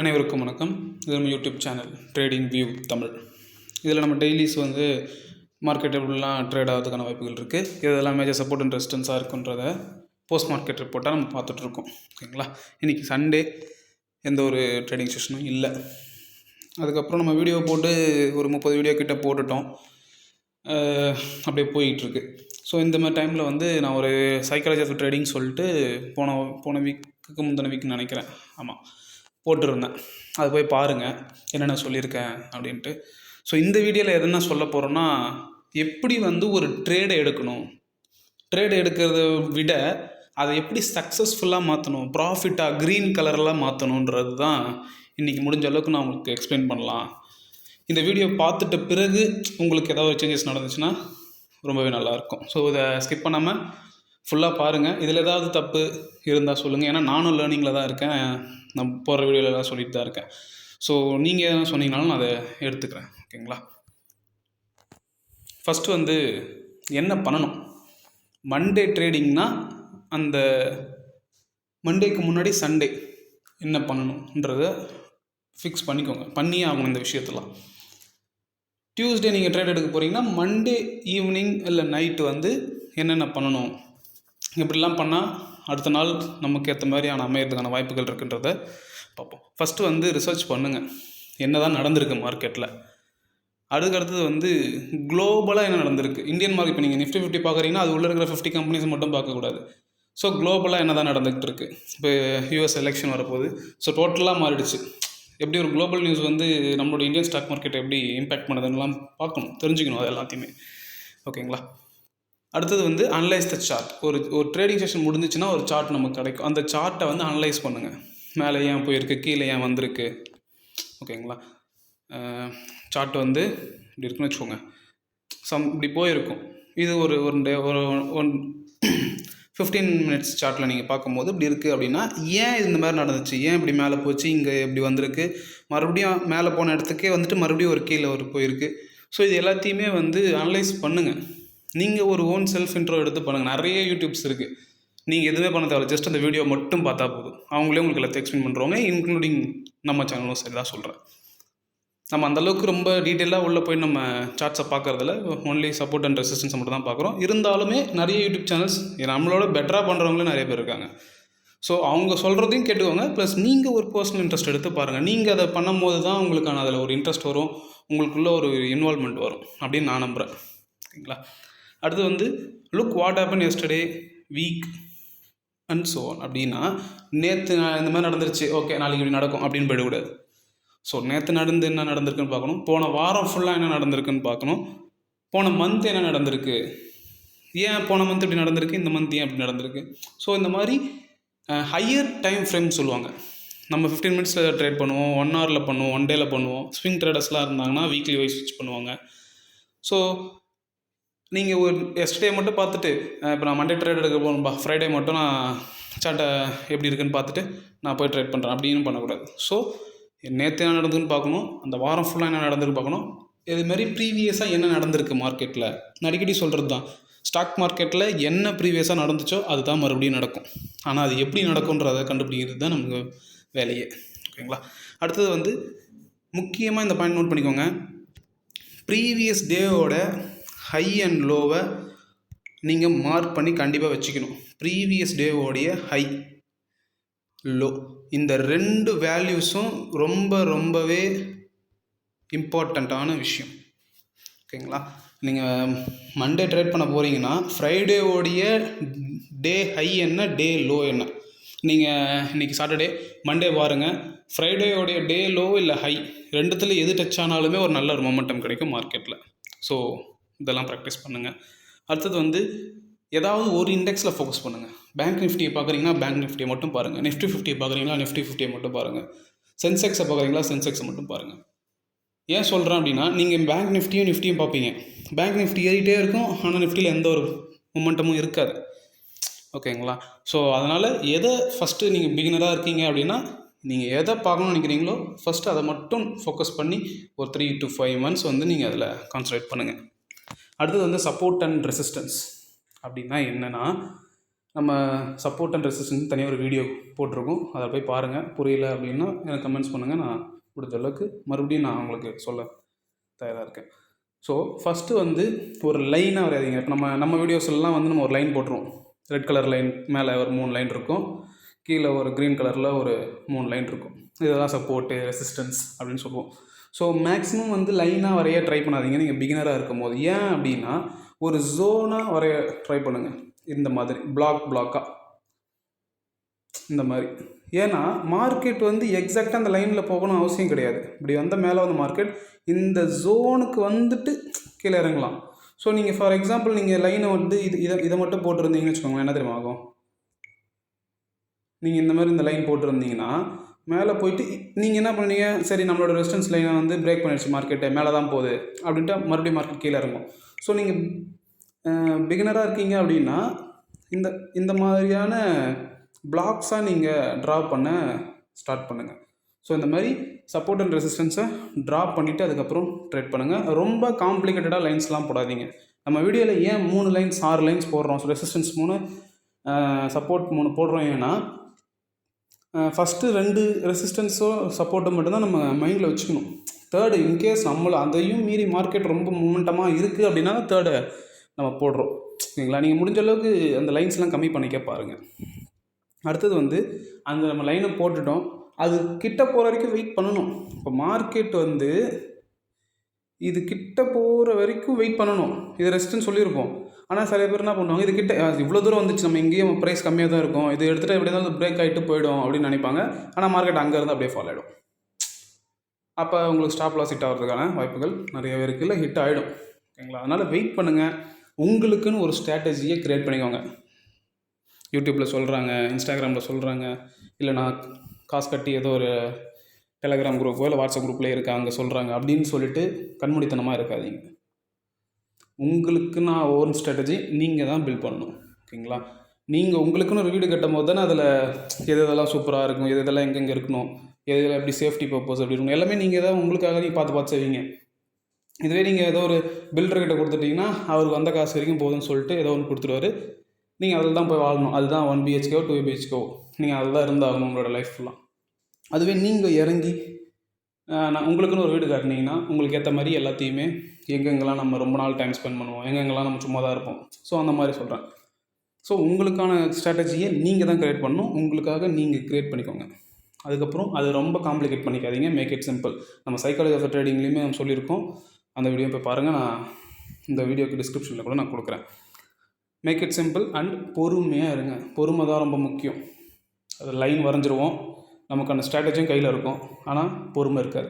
அனைவருக்கும் வணக்கம். இது நம்ம YouTube channel trading view Tamil. இதில் நம்ம டெய்லிஸ் வந்து மார்க்கெட் எப்படிலாம் ட்ரேட் ஆகிறதுக்கான வாய்ப்புகள் இருக்குது இதெல்லாம் மேஜர் சப்போர்ட் அண்ட் ரெசிஸ்டன்ஸாக இருக்குன்றத போஸ்ட் மார்க்கெட் ரிப்போர்ட்டாக நம்ம பார்த்துட்ருக்கோம் ஓகேங்களா? இன்றைக்கி சண்டே எந்த ஒரு ட்ரேடிங் செஷனும் இல்லை. அதுக்கப்புறம் நம்ம வீடியோ போட்டு ஒரு முப்பது வீடியோ கிட்ட போட்டுட்டோம். அப்படியே போயிட்டுருக்கு ஸோ இந்த மாதிரி டைமில் வந்து நான் ஒரு சைக்காலஜி ஆஃப் ட்ரேடிங் சொல்லிட்டு போன போன வீக்குக்கு முந்தின வீக் நினைக்கிறேன். ஆமாம் போட்டிருந்தேன். அது போய் பாருங்கள் என்னென்ன சொல்லியிருக்கேன் அப்படின்ட்டு. ஸோ இந்த வீடியோவில் எதுனா சொல்ல போகிறோன்னா எப்படி வந்து ஒரு ட்ரேடை எடுக்கணும்? ட்ரேட் எடுக்கிறத விட அதை எப்படி சக்ஸஸ்ஃபுல்லாக மாற்றணும் ப்ராஃபிட்டாக க்ரீன் கலரெலாம் மாற்றணுன்றது தான் இன்றைக்கி முடிஞ்ச அளவுக்கு நான் உங்களுக்கு எக்ஸ்பிளைன் பண்ணலாம். இந்த வீடியோ பார்த்துட்ட பிறகு உங்களுக்கு ஏதாவது சேஞ்சஸ் நடந்துச்சுன்னா ரொம்பவே நல்லாயிருக்கும் ஸோ இதை ஸ்கிப் பண்ணாமல் ஃபுல்லாக பாருங்கள் இதில் ஏதாவது தப்பு இருந்தால் சொல்லுங்கள் ஏன்னா நானும் லேர்னிங்கில் தான் இருக்கேன். நான் போகிற வீடியோலலாம் சொல்லிட்டு தான் இருக்கேன். ஸோ நீங்கள் எதனா சொன்னீங்கனாலும் நான் அதை எடுத்துக்கிறேன். ஓகேங்களா? ஃபஸ்ட்டு வந்து என்ன பண்ணணும்? மண்டே ட்ரேடிங்னா அந்த மண்டேக்கு முன்னாடி சண்டே என்ன பண்ணணுன்றத ஃபிக்ஸ் பண்ணிக்கோங்க. பண்ணியே ஆகணும் இந்த விஷயத்தெல்லாம். டியூஸ்டே நீங்கள் ட்ரேட் எடுக்க போகிறீங்கன்னா மண்டே ஈவினிங் இல்லை நைட்டு வந்து என்னென்ன பண்ணணும்? இப்படிலாம் பண்ணால் அடுத்த நாள் நமக்கு ஏற்ற மாதிரியான அமையிறதுக்கான வாய்ப்புகள் இருக்குன்றத பார்ப்போம். ஃபஸ்ட்டு வந்து ரிசர்ச் பண்ணுங்கள் என்ன தான் நடந்திருக்கு மார்க்கெட்டில் அதுக்கடுத்தது வந்து குளோபலாக என்ன நடந்திருக்கு? இந்தியன் மார்க்கெட் இப்போ நீங்கள் நிஃப்டி ஃபிஃப்டி பார்க்குறீங்கன்னா அது உள்ளே இருக்கிற ஃபிஃப்டி கம்பெனிஸ் மட்டும் பார்க்கக்கூடாது. ஸோ குளோபலாக என்ன தான் நடந்துகிட்டு இருக்கு இப்போ யூஎஸ் எலெக்ஷன் வரப்போகுது. ஸோ டோட்டலாக மாறிடுச்சு. எப்படி ஒரு குளோபல் நியூஸ் வந்து நம்மளோட இந்தியன் ஸ்டாக் மார்க்கெட்டை எப்படி இம்பேக்ட் பண்ணுதுன்னெலாம் பார்க்கணும். தெரிஞ்சுக்கணும் அது எல்லாத்தையுமே. ஓகேங்களா அடுத்தது வந்து அனலைஸ் த சார்ட் ஒரு ஒரு ட்ரேடிங் செஷன் முடிஞ்சிச்சுன்னா ஒரு சார்ட் நமக்கு கிடைக்கும். அந்த சார்ட்டை வந்து அனலைஸ் பண்ணுங்கள் மேலே ஏன் போயிருக்கு? கீழே ஏன் வந்திருக்கு? ஓகேங்களா சார்ட் வந்து இப்படி இருக்குன்னு வச்சுக்கோங்க. சம் இப்படி போயிருக்கும். இது ஒரு ஒன் டே ஒரு ஒன் ஃபிஃப்டீன் மினிட்ஸ் சார்ட்டில் நீங்கள் பார்க்கும்போது இப்படி இருக்குது அப்படின்னா ஏன் இந்த மாதிரி நடந்துச்சு? ஏன் இப்படி மேலே போச்சு? இங்கே இப்படி வந்திருக்கு. மறுபடியும் மேலே போன இடத்துக்கே வந்துட்டு மறுபடியும் ஒரு கீழே ஒரு போயிருக்கு. ஸோ இது எல்லாத்தையுமே வந்து அனலைஸ் பண்ணுங்கள் நீங்கள் ஒரு ஓன் செல்ஃப் இன்ட்ரோ எடுத்து பண்ணுங்கள் நிறைய யூடியூப்ஸ் இருக்குது நீங்கள் எதுவுமே பண்ண தேவை ஜஸ்ட் அந்த வீடியோ மட்டும் பார்த்தா போதும். அவங்களே உங்களுக்கு எல்லாத்தையும் எக்ஸ்பிளைன் பண்ணுறவங்க இன்க்ளூடிங் நம்ம சேனலும் சரி தான் சொல்கிறேன் நம்ம அந்தளவுக்கு ரொம்ப டீட்டெயிலாக உள்ளே போய் நம்ம சார்ட்ஸை பார்க்குறதுல ஒன்லி சப்போர்ட் அண்ட் ரெசிஸ்டன்ஸ் மட்டும் தான் பார்க்குறோம். இருந்தாலுமே நிறைய யூடியூப் சேனல்ஸ் நம்மளோட பெட்டராக பண்ணுறவங்களும் நிறைய பேர் இருக்காங்க. ஸோ அவங்க சொல்கிறதையும் கேட்டுக்கோங்க. ப்ளஸ் நீங்கள் ஒரு பர்சனல் இன்ட்ரெஸ்ட் எடுத்து பாருங்கள் நீங்கள் அதை பண்ணும்போது தான் உங்களுக்கான அதில் ஒரு இன்ட்ரெஸ்ட் வரும். உங்களுக்குள்ள ஒரு இன்வால்மெண்ட் வரும். அப்படின்னு நான் நம்புகிறேன் ஓகேங்களா? அடுத்து வந்து look what happened yesterday week and so அப்படின்னா நேற்று இந்த மாதிரி நடந்துருச்சு. ஓகே நாளைக்கு இப்படி நடக்கும். அப்படின்னு போயிடக்கூடாது. ஸோ நேற்று நடந்து என்ன நடந்திருக்குன்னு பார்க்கணும். போன வாரம் ஃபுல்லாக என்ன நடந்திருக்குன்னு பார்க்கணும். போன மந்த் என்ன நடந்திருக்கு? ஏன் போன மந்த் இப்படி நடந்திருக்கு? இந்த மந்த் ஏன் இப்படி நடந்திருக்கு? ஸோ இந்த மாதிரி ஹையர் டைம் ஃப்ரேம் சொல்லுவாங்க. நம்ம ஃபிஃப்டீன் மினிட்ஸில் ட்ரேட் பண்ணுவோம் ஒன் ஹவரில் பண்ணுவோம் ஒன் டேயில் பண்ணுவோம். ஸ்விங் ட்ரேடர்ஸ்லாம் இருந்தாங்கன்னா வீக்லி வைஸ் ஸ்விட்ச் பண்ணுவாங்க. ஸோ நீங்கள் ஒரு எஸ்டே மட்டும் பார்த்துட்டு இப்போ நான் மண்டே ட்ரேட் எடுக்க போகணும்பா ஃப்ரைடே மட்டும் நான் சார்ட்டை எப்படி இருக்குன்னு பார்த்துட்டு நான் போய் ட்ரேட் பண்ணுறேன் அப்படின்னு பண்ணக்கூடாது. ஸோ நேற்று என்ன நடந்ததுன்னு பார்க்கணும். அந்த வாரம் ஃபுல்லாக என்ன நடந்திருக்கு பார்க்கணும். இதுமாரி ப்ரீவியஸாக என்ன நடந்திருக்கு மார்க்கெட்டில் நான் அடிக்கடி சொல்கிறது தான் ஸ்டாக் மார்க்கெட்டில் என்ன ப்ரீவியஸாக நடந்துச்சோ அதுதான் மறுபடியும் நடக்கும். ஆனால் அது எப்படி நடக்குன்றதை கண்டுபிடிக்கிறது தான் நமக்கு வேலையே. ஓகேங்களா? அடுத்தது வந்து முக்கியமாக இந்த பாயிண்ட் நோட் பண்ணிக்கோங்க. ப்ரீவியஸ் டேவோட ஹை அண்ட் லோவை நீங்கள் மார்க் பண்ணி கண்டிப்பாக வச்சுக்கணும். ப்ரீவியஸ் டேவோடைய ஹை லோ இந்த ரெண்டு வேல்யூஸும் ரொம்ப ரொம்பவே இம்பார்ட்டண்ட்டான விஷயம். ஓகேங்களா? நீங்கள் மண்டே ட்ரேட் பண்ண போகிறீங்கன்னா ஃப்ரைடேவோடைய டே ஹை என்ன டே லோ என்ன? நீங்கள் இன்றைக்கி சாட்டர்டே மண்டே பாருங்கள் ஃப்ரைடேயோடைய டே லோ இல்லை ஹை ரெண்டுத்தில் எது டச் ஆனாலுமே ஒரு நல்ல ஒரு மொமெண்டம் கிடைக்கும் மார்க்கெட்டில் ஸோ இதெல்லாம் ப்ராக்டிஸ் பண்ணுங்கள் அடுத்தது வந்து ஏதாவது ஒரு இண்டெக்ஸில் ஃபோக்கஸ் பண்ணுங்கள் பேங்க் நிஃப்டியை பார்க்குறீங்கன்னா பேங்க் நிஃப்டியை மட்டும் பாருங்கள் நிஃப்டி ஃபிஃப்டியை பார்க்குறீங்களா நிஃப்டி ஃபிஃப்டியை மட்டும் பாருங்கள் சென்செக்ஸை பார்க்குறீங்களா சென்செக்ஸை மட்டும் பாருங்கள் ஏன் சொல்கிறேன் அப்படின்னா நீங்கள் பேங்க் நிஃப்டியும் நிஃப்டியும் பார்ப்பீங்க பேங்க் நிஃப்டி ஏறிட்டே இருக்கும் ஆனால் நிஃப்டியில் எந்த ஒரு மொமெண்டமும் இருக்காது. ஓகேங்களா? ஸோ அதனால் எதை ஃபஸ்ட்டு நீங்கள் பிகினராக இருக்கீங்க அப்படின்னா நீங்கள் எதை பார்க்கணும்னு நினைக்கிறீங்களோ ஃபஸ்ட்டு அதை மட்டும் ஃபோக்கஸ் பண்ணி ஒரு த்ரீ டு ஃபைவ் மந்த்ஸ் வந்து நீங்கள் அதில் கான்சன்ட்ரேட் பண்ணுங்கள் அடுத்தது வந்து சப்போர்ட் அண்ட் ரெசிஸ்டன்ஸ் அப்படின்னா என்னென்னா நம்ம சப்போர்ட் அண்ட் ரெசிஸ்டன்ஸ் தனியாக ஒரு வீடியோ போட்டிருக்கோம். அதை போய் பாருங்கள் புரியல அப்படின்னா எனக்கு கமெண்ட்ஸ் பண்ணுங்கள் நான் முடிஞ்ச அளவுக்கு மறுபடியும் நான் உங்களுக்கு சொல்ல தயாராக இருக்கேன். ஸோ ஃபஸ்ட்டு வந்து ஒரு லைனாக வரையாதீங்க இப்போ நம்ம நம்ம வீடியோஸ்லாம் வந்து நம்ம ஒரு லைன் போட்டுருவோம். ரெட் கலர் லைன் மேலே ஒரு மூணு லைன் இருக்கும். கீழே ஒரு க்ரீன் கலரில் ஒரு மூணு லைன் இருக்கும். இதெல்லாம் சப்போர்ட்டு ரெசிஸ்டன்ஸ் அப்படின்னு சொல்லுவோம். ஸோ மேக்ஸிமம் வந்து லைனாக வரைய ட்ரை பண்ணாதீங்க. நீங்கள் பிகினராக இருக்கும் போது ஏன் அப்படின்னா ஒரு ஜோனாக வரைய ட்ரை பண்ணுங்கள் இந்த மாதிரி. பிளாக் பிளாக்காக இந்த மாதிரி. ஏன்னா மார்க்கெட் வந்து எக்ஸாக்டாக அந்த லைனில் போகணும் அவசியம் கிடையாது. இப்படி வந்த மேலே வந்த மார்க்கெட் இந்த ஜோனுக்கு வந்துட்டு கீழே இறங்கலாம். ஸோ நீங்கள் ஃபார் எக்ஸாம்பிள் நீங்கள் லைனை வந்து இது இதை இதை மட்டும் போட்டிருந்தீங்கன்னு வச்சுக்கோங்களேன். என்ன தெரியுமா ஆகும்? நீங்கள் இந்த மாதிரி இந்த லைன் போட்டிருந்தீங்கன்னா மேலே போயிட்டு நீங்கள் என்ன பண்ணுவீங்க சரி நம்மளோட ரெசிஸ்டன்ஸ் லைனை வந்து பிரேக் பண்ணிடுச்சு மார்க்கெட்டு மேலே தான் போகுது அப்படின்ட்டு மறுபடியும் மார்க்கெட் கீழே இறங்கும். ஸோ நீங்கள் பிகினராக இருக்கீங்க அப்படின்னா இந்த இந்த மாதிரியான பிளாக்ஸாக நீங்கள் ட்ரா பண்ண ஸ்டார்ட் பண்ணுங்கள் ஸோ இந்த மாதிரி சப்போர்ட் அண்ட் ரெசிஸ்டன்ஸை ட்ரா பண்ணிவிட்டு அதுக்கப்புறம் ட்ரேட் பண்ணுங்கள் ரொம்ப காம்ப்ளிகேட்டடாக லைன்ஸ்லாம் போடாதீங்க. நம்ம வீடியோவில் ஏன் மூணு லைன்ஸ் ஆறு லைன்ஸ் போடுறோம்? ஸோ ரெசிஸ்டன்ஸ் மூணு சப்போர்ட் மூணு போடுறோம் ஏன்னா ஃபஸ்ட்டு ரெண்டு ரெசிஸ்டன்ஸோ சப்போர்ட்டோ மட்டும்தான் நம்ம மைண்டில் வச்சுக்கணும். தேர்டு இன்கேஸ் நம்மளை அதையும் மீறி மார்க்கெட் ரொம்ப மூமெண்டமாக இருக்குது அப்படின்னா தேர்டை நம்ம போடுறோம். ஓகேங்களா நீங்கள் முடிஞ்ச அளவுக்கு அந்த லைன்ஸ்லாம் கம்மி பண்ணிக்க பாருங்கள் அடுத்தது வந்து அந்த நம்ம லைனை போட்டுட்டோம். அது கிட்ட போகிற வரைக்கும் வெயிட் பண்ணணும். இப்போ மார்க்கெட் வந்து இது கிட்ட போகிற வரைக்கும் வெயிட் பண்ணணும். இது ரெஸ்ட்டுன்னு சொல்லியிருப்போம். ஆனால் சில பேர் என்ன பண்ணுவாங்க இது கிட்ட இவ்வளோ தூரம் வந்துச்சு நம்ம இங்கேயும் ப்ரைஸ் கம்மியாக தான் இருக்கும் இது எடுத்துகிட்டு எப்படி தான் பிரேக் ஆகிட்டு போயிடும் அப்படின்னு நினைப்பாங்க. ஆனால் மார்க்கெட் அங்கேருந்து அப்படியே ஃபாலோ ஆகிடும் அப்போ உங்களுக்கு ஸ்டாப் லாஸ் ஹிட் ஆகிறதுக்கான வாய்ப்புகள் நிறையவே இருக்குது இல்லை ஹிட் ஆகிடும் ஓகேங்களா அதனால் வெயிட் பண்ணுங்கள் உங்களுக்குன்னு ஒரு ஸ்ட்ராட்டஜியை க்ரியேட் பண்ணிக்கோங்க. யூடியூப்பில் சொல்கிறாங்க இன்ஸ்டாகிராமில் சொல்கிறாங்க இல்லை நான் காசு கட்டி ஏதோ ஒரு டெலகிராம் குரூப்போ இல்லை வாட்ஸ்அப் குரூப்பில் இருக்காங்க சொல்கிறாங்க அப்படின்னு சொல்லிட்டு கண்மூடித்தனமாக இருக்காதீங்க. உங்களுக்கு நான் ஓன் ஸ்ட்ராட்டஜி நீங்கள் தான் பில்ட் பண்ணணும். ஓகேங்களா? நீங்கள் உங்களுக்குன்னு ஒரு வீடு கட்டும் போது தானே அதில் எது எதெல்லாம் சூப்பராக இருக்கும் எது எதெல்லாம் எங்கெங்கே இருக்கணும் எது எதெல்லாம் எப்படி சேஃப்டி பர்பஸ் அப்படி இருக்கணும் எல்லாமே நீங்கள் தான் உங்களுக்காக நீங்கள் பார்த்து பார்த்து செய்வீங்க. இதுவே நீங்கள் ஏதோ ஒரு பில்டர்கிட்ட கொடுத்துட்டிங்கன்னா அவருக்கு வந்த காசு வரைக்கும் போதும்னு சொல்லிட்டு ஏதோ ஒன்று கொடுத்துருவாரு. நீங்கள் அதில் தான் போய் வாழணும். அதுதான் ஒன் பிஹெச்கோ டூ பிஹெச்கோ நீங்கள் அதில் தான் இருந்தாகணும் உங்களோட லைஃப் ஃபுல்லாக அதுவே நீங்கள் இறங்கி நான் உங்களுக்குன்னு ஒரு வீடு காட்டினீங்கன்னா உங்களுக்கு ஏற்ற மாதிரி எல்லாத்தையுமே எங்கெங்கெல்லாம் நம்ம ரொம்ப நாள் டைம் ஸ்பெண்ட் பண்ணுவோம் எங்கெங்கெல்லாம் நம்ம சும்மா தான் இருப்போம். ஸோ அந்த மாதிரி சொல்கிறேன் ஸோ உங்களுக்கான ஸ்ட்ராட்டஜியை நீங்கள் தான் க்ரியேட் பண்ணணும். உங்களுக்காக நீங்கள் க்ரியேட் பண்ணிக்கோங்க. அதுக்கப்புறம் அது ரொம்ப காம்ப்ளிகேட் பண்ணிக்காதீங்க. மேக் இட் சிம்பிள் நம்ம சைக்காலஜி ஆஃப் ட்ரேடிங்லேயுமே நம்ம சொல்லியிருக்கோம். அந்த வீடியோ போய் பாருங்கள் நான் இந்த வீடியோக்கு டிஸ்கிரிப்ஷனில் கூட நான் கொடுக்குறேன். மேக் இட் சிம்பிள் அண்ட் பொறுமையாக இருங்க. பொறுமை தான் ரொம்ப முக்கியம். அது லைன் வரைஞ்சிருவோம். நமக்கான ஸ்ட்ராட்டஜியும் கையில் இருக்கும். ஆனால் பொறுமை இருக்காது.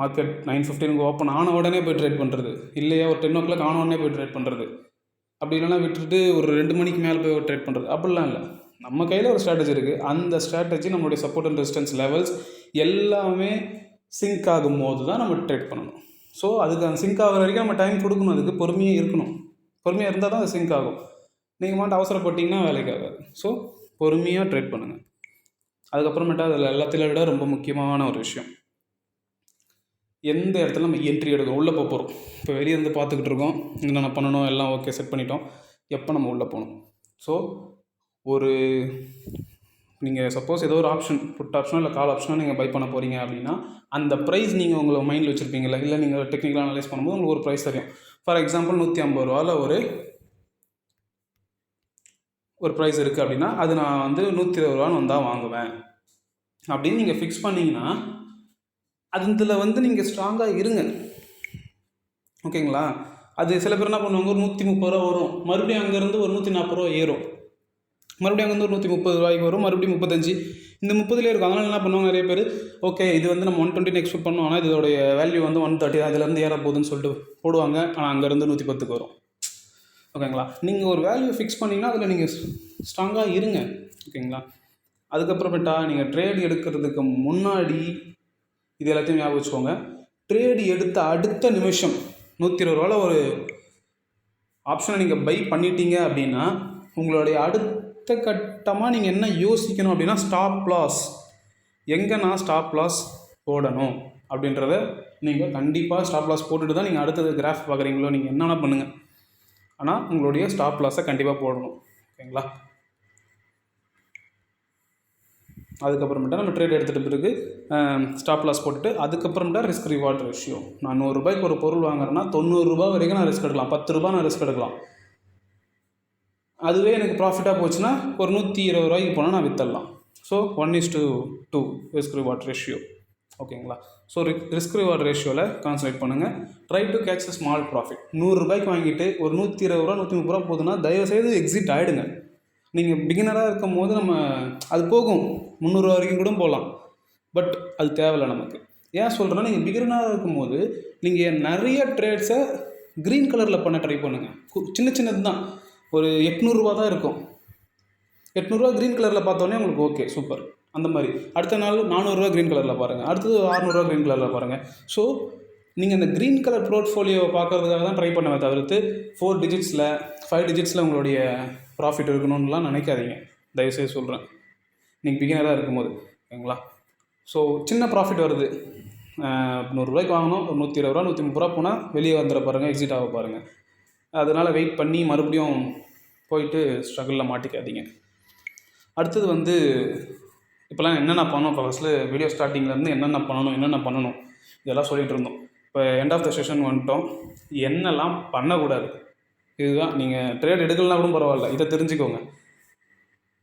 மார்க்கெட் நைன் ஃபிஃப்டீனுக்கு ஓப்பன் ஆன உடனே போய் ட்ரேட் பண்ணுறது இல்லையா ஒரு டென் ஓ கிளாக் ஆன உடனே போய் ட்ரேட் பண்ணுறது அப்படி இல்லைனா விட்டுட்டு ஒரு ரெண்டு மணிக்கு மேலே போய் ட்ரேட் பண்ணுறது அப்படிலாம் இல்லை. நம்ம கையில் ஒரு ஸ்ட்ராட்டஜி இருக்குது அந்த ஸ்ட்ராட்டஜி நம்மளுடைய சப்போர்ட் அண்ட் ரெசிஸ்டன்ஸ் லெவல்ஸ் எல்லாமே சிங்க் ஆகும் போது தான் நம்ம ட்ரேட் பண்ணணும். ஸோ அதுக்கு அந்த சிங்க் ஆகிற வரைக்கும் நம்ம டைம் கொடுக்கணும். அதுக்கு பொறுமையாக இருக்கணும். பொறுமையாக இருந்தால் தான் அது சிங்க் ஆகும். நீங்கள் மட்டும் அவசரப்பட்டீங்கன்னா வேலைக்கு ஆகாது. ஸோ பொறுமையாக ட்ரேட் பண்ணுங்கள் அதுக்கப்புறமேட்டா அதில் எல்லாத்தையும் விட ரொம்ப முக்கியமான ஒரு விஷயம். எந்த இடத்துல நம்ம என்ட்ரி எடுக்கிறோம் உள்ளே போக போகிறோம் இப்போ வெளியே இருந்து பார்த்துக்கிட்டு இருக்கோம். என்னென்ன பண்ணணும் எல்லாம் ஓகே செட் பண்ணிட்டோம். எப்போ நம்ம உள்ளே போகணும்? ஸோ ஒரு நீங்கள் சப்போஸ் ஏதோ ஒரு ஆப்ஷன் புட் ஆப்ஷனோ இல்லை கால் ஆப்ஷனோ நீங்கள் பை பண்ண போகிறீங்க அப்படின்னா அந்த ப்ரைஸ் நீங்கள் உங்களை மைண்டில் வச்சுருப்பீங்களா இல்லை நீங்கள் டெக்னிக்கலாக அனலைஸ் பண்ணும்போது உங்களுக்கு ஒரு ப்ரைஸ் தெரியும். ஃபார் எக்ஸாம்பிள் நூற்றி ஐம்பது ரூபாவில் ஒரு ஒரு ப்ரைஸ் இருக்குது அப்படின்னா அது நான் வந்து நூற்றி இருபது ரூபான்னு வந்தால் வாங்குவேன். அப்படின்னு நீங்கள் ஃபிக்ஸ் பண்ணிங்கன்னா அதில் வந்து நீங்கள் ஸ்ட்ராங்காக இருங்க. ஓகேங்களா? அது சில பேர் என்ன பண்ணுவாங்க? ஒரு நூற்றி முப்பது ரூபா வரும். மறுபடியும் அங்கேருந்து ஒரு நூற்றி நாற்பது ரூபா ஏறும். மறுபடியும் அங்கேருந்து ஒரு நூற்றி முப்பது ரூபாய்க்கு வரும். மறுபடியும் முப்பத்தஞ்சு. இந்த முப்பதுலேயே இருக்கும். அதனால் என்ன பண்ணுவாங்க? நிறைய பேர் ஓகே இது வந்து நம்ம ஒன் டுவெண்ட்டி எக்ஸ்பெக்ட் பண்ணோம். ஆனால் இதோடைய வேல்யூ வந்து ஒன் தேர்ட்டி அதுலேருந்து ஏற போகுதுன்னு சொல்லிட்டு போடுவாங்க. ஆனால் அங்கேருந்து நூற்றி பத்துக்கு வரும். ஓகேங்களா? நீங்கள் ஒரு வேல்யூ ஃபிக்ஸ் பண்ணிங்கன்னா அதில் நீங்கள் ஸ்ட்ராங்காக இருங்க. ஓகேங்களா? அதுக்கப்புறமேட்டா நீங்கள் ட்ரேட் எடுக்கிறதுக்கு முன்னாடி இது எல்லாத்தையும் ஞாபகம் வச்சுக்கோங்க. ட்ரேடு எடுத்த அடுத்த நிமிஷம் நூற்றி இருபது ரூபாவில் ஒரு ஆப்ஷனை நீங்கள் பை பண்ணிட்டீங்க அப்படின்னா உங்களுடைய அடுத்த கட்டமாக நீங்கள் என்ன யோசிக்கணும் அப்படின்னா ஸ்டாப் லாஸ் எங்கே நான் ஸ்டாப் லாஸ் போடணும் அப்படின்றத நீங்கள் கண்டிப்பாக ஸ்டாப் லாஸ் போட்டுட்டு தான் நீங்கள் அடுத்தது கிராஃப் பார்க்குறீங்களோ நீங்கள் என்னென்ன பண்ணுங்கள் ஆனால் உங்களுடைய ஸ்டாப் லாஸை கண்டிப்பாக போடணும். ஓகேங்களா? அதுக்கப்புறமேட்டா நம்ம ட்ரேட் எடுத்துகிட்ட பிறகு ஸ்டாப் லாஸ் போட்டுட்டு அதுக்கப்புறமேட்டா ரிஸ்க் ரிவார்ட் ரேஷியோ நான் நூறுரூபாய்க்கு ஒரு பொருள் வாங்குறேன்னா தொண்ணூறுரூபா வரைக்கும் நான் ரிஸ்க் எடுக்கலாம். பத்து ரூபா நான் ரிஸ்க் எடுக்கலாம். அதுவே எனக்கு ப்ராஃபிட்டாக போச்சுன்னா ஒரு நூற்றி இருபது ரூபாய்க்கு போனால் நான் வித்தரலாம் so one is to two risk reward ratio ஓகேங்களா? ஸோ ரிஸ்க் ரிவார்ட் ரேஷியோவில் கான்சன்ட்ரேட் பண்ணுங்கள் try to catch a small profit நூறுரூபாய்க்கு வாங்கிட்டு ஒரு நூற்றி இருபது ரூபா நூற்றி முப்பது ரூபா போதுன்னா தயவுசெய்து எக்ஸிட் ஆகிடுங்க நீங்கள் பிகினராக இருக்கும் போது நம்ம அது போகும். முந்நூறுரூவா வரைக்கும் கூட போகலாம் பட் அது தேவையில்லை நமக்கு. ஏன் சொல்கிறேன்னா நீங்கள் பிகினராக இருக்கும்போது நீங்கள் நிறைய ட்ரேட்ஸை க்ரீன் கலரில் பண்ண ட்ரை பண்ணுங்கள் சின்ன சின்னது தான். ஒரு எட்நூறுரூவா தான் இருக்கும். எட்நூறுரூவா க்ரீன் கலரில் பார்த்தோன்னே உங்களுக்கு ஓகே சூப்பர் அந்த மாதிரி. அடுத்த நாள் நானூறுரூவா க்ரீன் கலரில் பாருங்கள் அடுத்தது அறநூறுவா க்ரீன் கலரில் பாருங்கள் ஸோ நீங்கள் அந்த க்ரீன் கலர் போர்ட்ஃபோலியோவை பார்க்கறதுக்காக தான் ட்ரை பண்ணவே தவிர்த்து ஃபோர் டிஜிட்ஸில் ஃபைவ் டிஜிட்ஸில் உங்களுடைய ப்ராஃபிட் இருக்கணும்லாம் நினைக்காதீங்க. தயவுசெய்து சொல்கிறேன் நீங்கள் பிகினராக இருக்கும்போது ஓகேங்களா? ஸோ சின்ன ப்ராஃபிட் வருது. நூறுரூவாய்க்கு வாங்கணும். ஒரு நூற்றி இருபது ரூபா நூற்றி முப்பது ரூபா போனால் வெளியே வந்துட பாருங்கள் எக்ஸிட் ஆக பாருங்கள் அதனால் வெயிட் பண்ணி மறுபடியும் போயிட்டு ஸ்ட்ரகிளில் மாட்டிக்காதீங்க. அடுத்தது வந்து இப்போலாம் என்னென்ன பண்ணணும்? இப்போ ஃபஸ்ட்டு வீடியோ ஸ்டார்டிங்லேருந்து என்னென்ன பண்ணணும் என்னென்ன பண்ணணும்? இதெல்லாம் சொல்லிகிட்டு இருந்தோம். இப்போ எண்ட் ஆஃப் த செஷன் வந்துட்டோம். என்னெல்லாம் பண்ணக்கூடாது? இதுதான். நீங்கள் ட்ரேட் எடுக்கலனா கூட பரவாயில்ல. இதை தெரிஞ்சுக்கோங்க.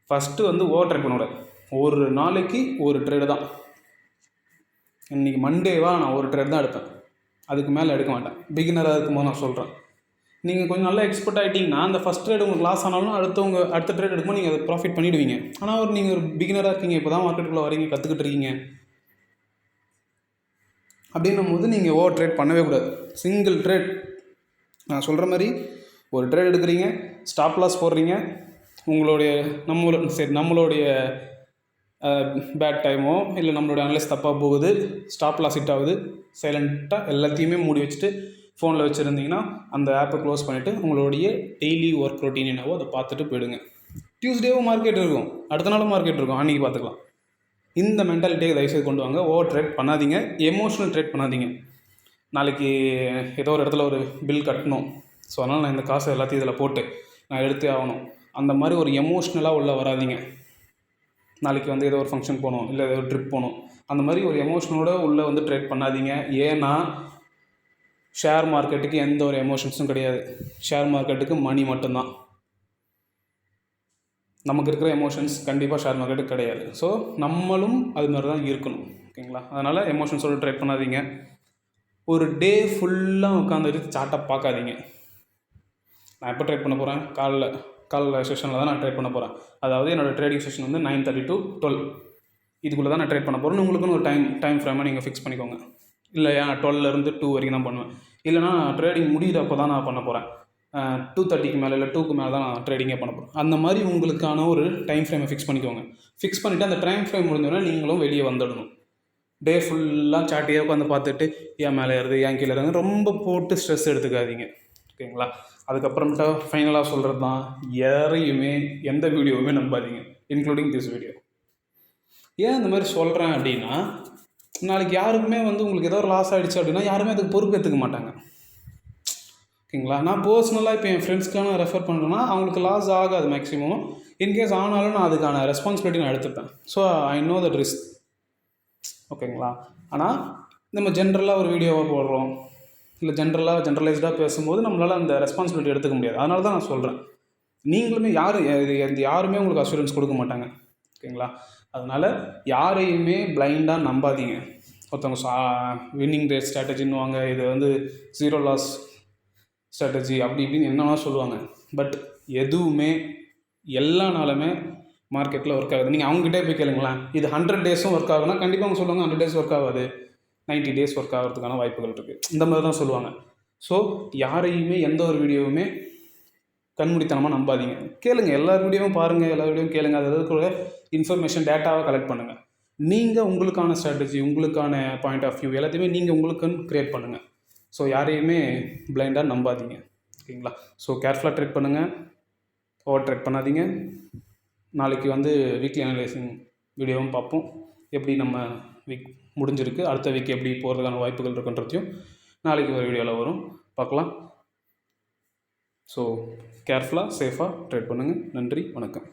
ஃபஸ்ட்டு வந்து ஓவர் ட்ரேட் பண்ணக்கூடாது ஒரு நாளைக்கு ஒரு ட்ரேடு தான். இன்றைக்கி மண்டேவா நான் ஒரு ட்ரேட் தான் எடுப்பேன். அதுக்கு மேலே எடுக்க மாட்டேன். பிகினராக இருக்கும்போது நான் சொல்கிறேன் நீங்கள் கொஞ்சம் நல்லா எக்ஸ்பர்ட் ஆகிட்டிங்கன்னா அந்த ஃபஸ்ட் ட்ரேட் உங்களுக்கு லாஸ் ஆனாலும் அடுத்தவங்க அடுத்த ட்ரேட் எடுக்கும்போது நீங்கள் அதை ப்ராஃபிட் பண்ணிவிடுவீங்க ஆனால் ஒரு நீங்கள் ஒரு பிகினராக இருக்கீங்க இப்போ தான் மார்க்கெட்டுக்குள்ளே வரீங்க கற்றுக்கிட்டு இருக்கீங்க. அப்படின்னும் போது நீங்கள் ஓவர் ட்ரேட் பண்ணவே கூடாது. சிங்கிள் ட்ரேட் நான் சொல்கிற மாதிரி ஒரு ட்ரேட் எடுக்கிறீங்க ஸ்டாப் லாஸ் போடுறீங்க உங்களுடைய நம்மளோட சரி நம்மளுடைய பேட் டைமோ இல்லை நம்மளுடைய அனலைஸ் தப்பாக போகுது ஸ்டாப் லாஸ் ஹிட் ஆகுது சைலண்ட்டாக எல்லாத்தையுமே மூடி வச்சுட்டு ஃபோனில் வச்சுருந்தீங்கன்னா அந்த ஆப்பை க்ளோஸ் பண்ணிவிட்டு உங்களுடைய டெய்லி ஒர்க் ரொட்டீன் என்னவோ அதை பார்த்துட்டு போயிடுங்க. டியூஸ்டேவும் மார்க்கெட் இருக்கும். அடுத்த நாளும் மார்க்கெட் இருக்கும். அன்றைக்கி பார்த்துக்கலாம். இந்த மென்டாலிட்டியை தயவுசெய்து கொண்டு வாங்க. ஓவர் ட்ரேட் பண்ணாதீங்க. எமோஷனல் ட்ரேட் பண்ணாதீங்க. நாளைக்கு ஏதோ ஒரு இடத்துல ஒரு பில் கட்டணும். ஸோ அதனால் நான் இந்த காசை எல்லாத்தையும் இதில் போட்டு நான் எடுத்தே ஆகணும். அந்த மாதிரி ஒரு எமோஷ்னலாக உள்ளே வராதிங்க. நாளைக்கு வந்து ஏதோ ஒரு ஃபங்க்ஷன் போகணும் இல்லை ஏதோ ஒரு ட்ரிப் போகணும். அந்த மாதிரி ஒரு எமோஷனோட உள்ளே வந்து ட்ரேட் பண்ணாதீங்க. ஏன்னா ஷேர் மார்க்கெட்டுக்கு எந்த ஒரு எமோஷன்ஸும் கிடையாது. ஷேர் மார்க்கெட்டுக்கு மணி மட்டும்தான். நமக்கு இருக்கிற எமோஷன்ஸ் கண்டிப்பாக ஷேர் மார்க்கெட்டுக்கு கிடையாது. ஸோ நம்மளும் அது மாதிரி தான் இருக்கணும். ஓகேங்களா அதனால் எமோஷன்ஸோடு ட்ரை பண்ணாதீங்க. ஒரு டே ஃபுல்லாக உட்காந்துட்டு சார்ட்டை பார்க்காதீங்க. நான் எப்போ ட்ரேட் பண்ண போகிறேன் காலைல காலைல செஷனில் தான் நான் ட்ரேட் பண்ண போகிறேன் அதாவது என்னோடய ட்ரேடிங் செஷன் வந்து நைன் தேர்ட்டி டு டுவெல் இதுக்குள்ளே தான் நான் ட்ரேட் பண்ண போகிறேன் உங்களுக்குன்னு ஒரு டைம் டைம் ஃப்ரேமை நீங்கள் ஃபிக்ஸ் பண்ணிக்கோங்க. இல்லையா டுவெல்லேருந்து டூ வரைக்கும் தான் பண்ணுவேன். இல்லைனா ட்ரேடிங் முடிகிறப்ப தான் நான் பண்ண போகிறேன் டூ தேர்ட்டிக்கு மேலே இல்லை டூக்கு மேலே தான் நான் ட்ரேடிங்கே பண்ண போகிறேன் அந்த மாதிரி உங்களுக்கான ஒரு டைம் ஃப்ரேமை ஃபிக்ஸ் பண்ணிக்கோங்க. ஃபிக்ஸ் பண்ணிவிட்டு அந்த டைம் ஃப்ரேம் முடிஞ்சோடனே நீங்களும் வெளியே வந்துடணும். டே ஃபுல்லாக சாட்டியாக உட்காந்து பார்த்துட்டு ஏன் மேலே ஏறுது? ஏன் கீழே இறங்கு ரொம்ப போட்டு ஸ்ட்ரெஸ் எடுத்துக்காதீங்க. ஓகேங்களா? அதுக்கப்புறமேட்டா ஃபைனலாக சொல்கிறது தான் யாரையுமே எந்த வீடியோவுமே நம்பாதீங்க இன்க்ளூடிங் திஸ் வீடியோ ஏன் இந்த மாதிரி சொல்கிறேன் அப்படின்னா நாளைக்கு யாருக்குமே வந்து உங்களுக்கு ஏதோ ஒரு லாஸ் ஆகிடுச்சு அப்படின்னா யாருமே அதுக்கு பொறுப்பு எடுத்துக்க மாட்டாங்க. ஓகேங்களா? நான் பர்சனலாக இப்போ என் ஃப்ரெண்ட்ஸ்க்கான ரெஃபர் பண்ணுறேன்னா அவங்களுக்கு லாஸ் ஆகாது மேக்ஸிமம் இன்கேஸ் ஆனாலும் நான் அதுக்கான ரெஸ்பான்சிபிலிட்டி நான் எடுத்துப்பேன். So I know that risk ஓகேங்களா? ஆனால் நம்ம ஜென்ரலாக ஒரு வீடியோவாக போடுறோம். இல்லை ஜென்ரலாக ஜென்ரலைஸ்டாக பேசும்போது நம்மளால் அந்த ரெஸ்பான்சிபிலிட்டி எடுத்துக்க முடியாது. அதனால தான் நான் சொல்கிறேன் நீங்களுமே யாரும் இது யாருமே உங்களுக்கு அஷூரன்ஸ் கொடுக்க மாட்டாங்க. ஓகேங்களா? அதனால் யாரையுமே பிளைண்டாக நம்பாதீங்க. ஒருத்தவங்க சா வின்னிங் ரேட் ஸ்ட்ராட்டஜின்னுவாங்க இது வந்து ஜீரோ லாஸ் ஸ்ட்ராட்டஜி அப்படி இப்படின்னு என்னென்னா சொல்லுவாங்க. பட் எதுவுமே எல்லா நாளுமே மார்க்கெட்டில் ஒர்க் ஆகுது. நீங்கள் அவங்ககிட்டே போய் கேளுங்களேன். இது ஹண்ட்ரட் டேஸும் ஒர்க் ஆகுனா கண்டிப்பாக அவங்க சொல்லுவாங்க ஹண்ட்ரட் டேஸ் ஒர்க் ஆகாது. நைன்ட்டி டேஸ் ஒர்க் ஆகிறதுக்கான வாய்ப்புகள் இருக்குது இந்த மாதிரி தான் சொல்லுவாங்க. ஸோ யாரையுமே எந்த ஒரு வீடியோவுமே கண்மூடித்தனமாக நம்பாதீங்க. கேளுங்க. எல்லா வீடியோவும் பாருங்கள் எல்லா வீடியோவும் கேளுங்க. அது கூட இன்ஃபர்மேஷன் டேட்டாவை கலெக்ட் பண்ணுங்கள் நீங்கள் உங்களுக்கான ஸ்ட்ராட்டஜி உங்களுக்கான பாயிண்ட் ஆஃப் வியூ எல்லாத்தையுமே நீங்கள் உங்களுக்குன்னு க்ரியேட் பண்ணுங்கள் ஸோ யாரையுமே பிளைண்டாக நம்பாதீங்க. ஓகேங்களா? ஸோ கேர்ஃபுல்லாக ட்ரேட் பண்ணுங்கள் ஓவர் ட்ரேட் பண்ணாதீங்க. நாளைக்கு வந்து வீக்லி அனலைசிங் வீடியோவும் பார்ப்போம். எப்படி நம்ம வீக் முடிஞ்சிருக்கு. அடுத்த வீக் எப்படி போகிறதுக்கான வாய்ப்புகள் இருக்குன்றதையும் நாளைக்கு ஒரு வீடியோவில் வரும். பார்க்கலாம். ஸோ கேர்ஃபுல்லாக சேஃபாக ட்ரேட் பண்ணுங்கள் நன்றி வணக்கம்.